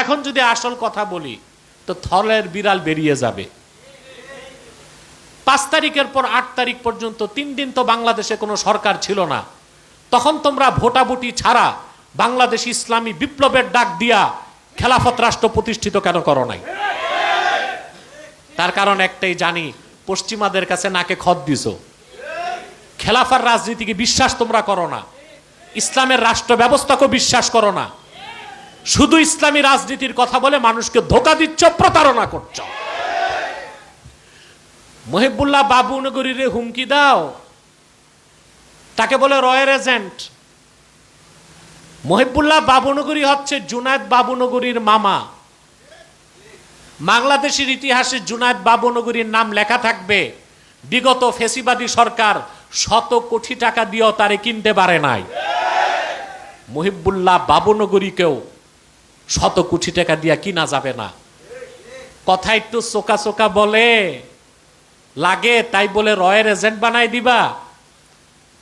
এখন যদি আসল কথা বলি, তো থলের বিড়াল বেরিয়ে যাবে। পাঁচ তারিখের পর আট তারিখ পর্যন্ত তিন দিন তো বাংলাদেশে কোনো সরকার ছিল না। তখন তোমরা ভোটাভুটি ছাড়া বাংলাদেশ ইসলামী বিপ্লবের ডাক দিয়া খেলাফত রাষ্ট্র প্রতিষ্ঠিত কেন করো নাই? তার কারণ একটাই জানি, পশ্চিমাদের কাছে নাকে খত দিছো। খেলাফার রাজনীতিকে বিশ্বাস তোমরা করো না। ইসলামের রাষ্ট্র ব্যবস্থাকে বিশ্বাস করো না। শুধু ইসলামী রাজনীতির কথা বলে মানুষকে ধোকা দিচ্ছ, প্রতারণা করছ। মহিবুল্লাহ বাবু নগরীরে হুমকি দাও। তাকে বলে রয়ের এজেন্ট। মহিবুল্লাহ বাবুনগরী হচ্ছে জুনায়দ বাবুনগরীর মামা। বাংলাদেশের ইতিহাসে জুনায়দ বাবুনগরীর নাম লেখা থাকবে, বিগত ফেসিবাদী সরকার শত কোটি টাকা দিয়েও তারে কিনতে পারে নাই। মহিবুল্লাহ বাবুনগরীকেও শত কোটি টাকা দিয়া কিনা যাবে না। কথা একটু চোকা চোকা বলে। লাগে, তাই বলে রয়ের এজেন্ট বানাই দিবা।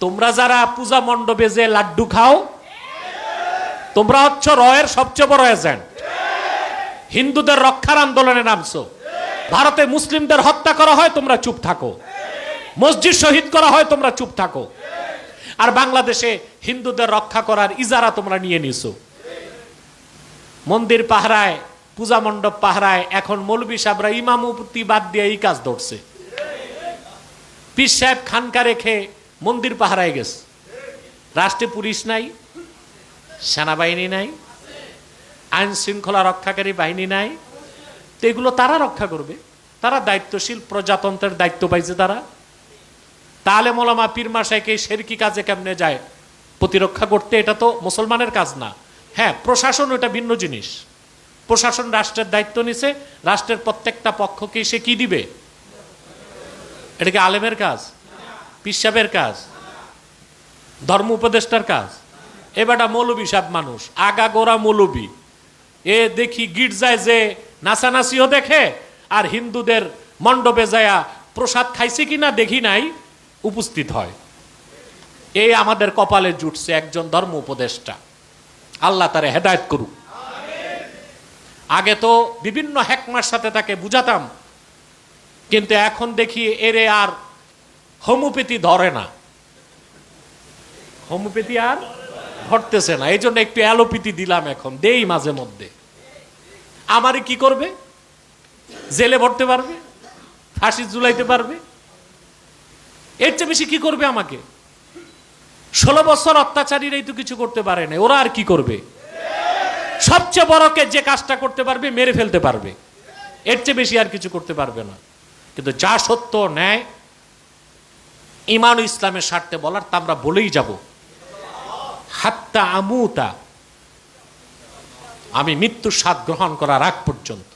তোমরা যারা পূজা মণ্ডপে যে লাড্ডু খাও, তোমরা হচ্ছ রয়ের সবচেয়ে বড় এজেন্ট হিন্দুদের রক্ষার আন্দোলনে নামছো। ভারতে মুসলিমদের হত্যা করা হয়, তোমরা চুপ থাকো। মসজিদ শহীদ করা হয়, তোমরা চুপ থাকো। আর বাংলাদেশে হিন্দুদের রক্ষা করার ইজারা তোমরা নিয়ে নিছো। মন্দির পাহারায়, পূজা মণ্ডপ পাহারায়, এখন মৌলবী সাহেবরা ইমামতি বাদ দিয়ে এই কাজ ধরছে। পীর সাহেব খানকা রেখে মন্দির পাহারায় গেছে। রাষ্ট্রে পুলিশ নাই, সেনাবাহিনী নাই, আইন শৃঙ্খলা রক্ষাকারী বাহিনী নাই। তো এগুলো তারা রক্ষা করবে। তারা দায়িত্বশীল, প্রজাতন্ত্রের দায়িত্ব পাইছে তারা। তাহলে মোলামা পীর মাসাইকে শেরকি কাজে কেমনে যায়? প্রতিরক্ষা করতে এটা তো মুসলমানের কাজ না। হ্যাঁ প্রশাসন ওটা ভিন্ন জিনিস। প্রশাসন রাষ্ট্রের দায়িত্ব নিছে, রাষ্ট্রের প্রত্যেকটা পক্ষকে সে কি দিবে? এটা কি আলেমের কাজ? পিসাবের কাজ? ধর্ম উপদেষ্টার কাজ? এবারটা মৌলবী সাহেব মানুষ, আগা গোড়া মৌলবী। এ দেখি গির্জায় যে নাচানাচিও দেখে, আর হিন্দুদের মণ্ডপে যায়া প্রসাদ খাইছে কিনা দেখি নাই, উপস্থিত হয়। এই আমাদের কপালে জুটছে একজন ধর্ম উপদেষ্টা। আল্লাহ তারে হেদায়ত করুক। আগে তো বিভিন্ন হ্যাকমার সাথে তাকে বুঝাতাম, কিন্তু এখন দেখি এরে আর হোমিওপ্যাথি ধরে না। হোমিওপ্যাথি আর ধরতেছে না এই জন্য একটু অ্যালোপ্যাথি দিলাম এখন, দেই মাঝে মধ্যে। আমারে কি করবে? জেলে ভরতে পারবে? ফাঁসি ঝুলাইতে পারবে? এর চেয়ে বেশি কি করবে আমাকে? ষোলো বছর অত্যাচারীরাই তো কিছু করতে পারে না ওরা আর কি করবে? সবচেয়ে বড়কে যে কাজটা করতে পারবে, মেরে ফেলতে পারবে। এর চেয়ে বেশি আর কিছু করতে পারবে না। কিন্তু যা সত্য ন্যায়, ইমান ইসলামের স্বার্থে বলার তা আমরা বলেই যাব। হাত্তা আমুতা, আমি মৃত্যুর স্বাদ গ্রহণ করার আগ পর্যন্ত